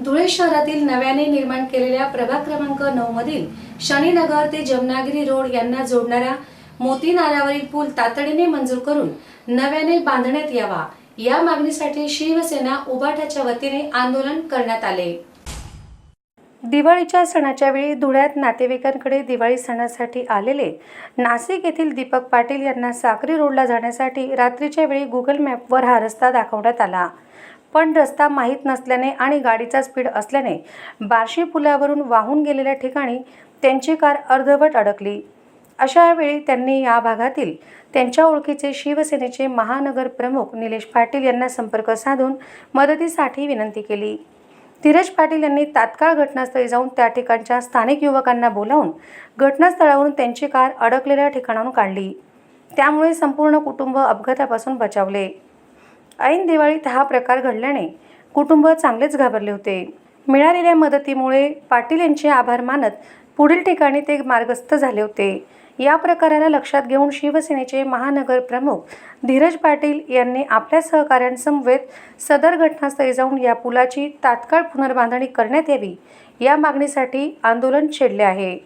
धुळे शहरातील नव्याने निर्माण केलेल्या प्रभाग क्रमांक नऊ मधील शनीनगर ते जमनागिरी रोड यांना जोडणारा मोती नाल्यावरील पूल तातडीने मंजूर करून नव्याने बांधण्यात यावा. या मागणीसाठी शिवसेना उबाटाच्या वतीने आंदोलन करण्यात आले. दिवाळीच्या सणाच्या वेळी धुळ्यात नातेवाईकांकडे दिवाळी सणासाठी आलेले नाशिक येथील दीपक पाटील यांना साक्री रोडला जाण्यासाठी रात्रीच्या वेळी गुगल मॅपवर हा रस्ता दाखवण्यात आला. पण रस्ता माहीत नसल्याने आणि गाडीचा स्पीड असल्याने बार्शी पुलावरून वाहून गेलेल्या ठिकाणी त्यांची कार अर्धवट अडकली. अशावेळी त्यांनी या भागातील त्यांच्या ओळखीचे शिवसेनेचे महानगर प्रमुख निलेश पाटील यांना संपर्क साधून मदतीसाठी विनंती केली. धीरज पाटील यांनी तात्काळ घटनास्थळी जाऊन त्या ठिकाणच्या स्थानिक युवकांना बोलावून घटनास्थळावरून त्यांची कार अडकलेल्या ठिकाणाहून काढली. त्यामुळे संपूर्ण कुटुंब अपघातापासून बचावले. ऐन दिवाळीत हा प्रकार घडल्याने कुटुंब चांगलेच घाबरले होते. मिळालेल्या मदतीमुळे पाटील यांचे आभार मानत पुढील ठिकाणी ते मार्गस्थ झाले होते. या प्रकाराला लक्षात घेऊन शिवसेनेचे महानगर प्रमुख धीरज पाटील यांनी आपल्या सहकाऱ्यांसमवेत सदर घटनास्थळी जाऊन या पुलाची तात्काळ पुनर्बांधणी करण्यात यावी या मागणीसाठी आंदोलन छेडले आहे.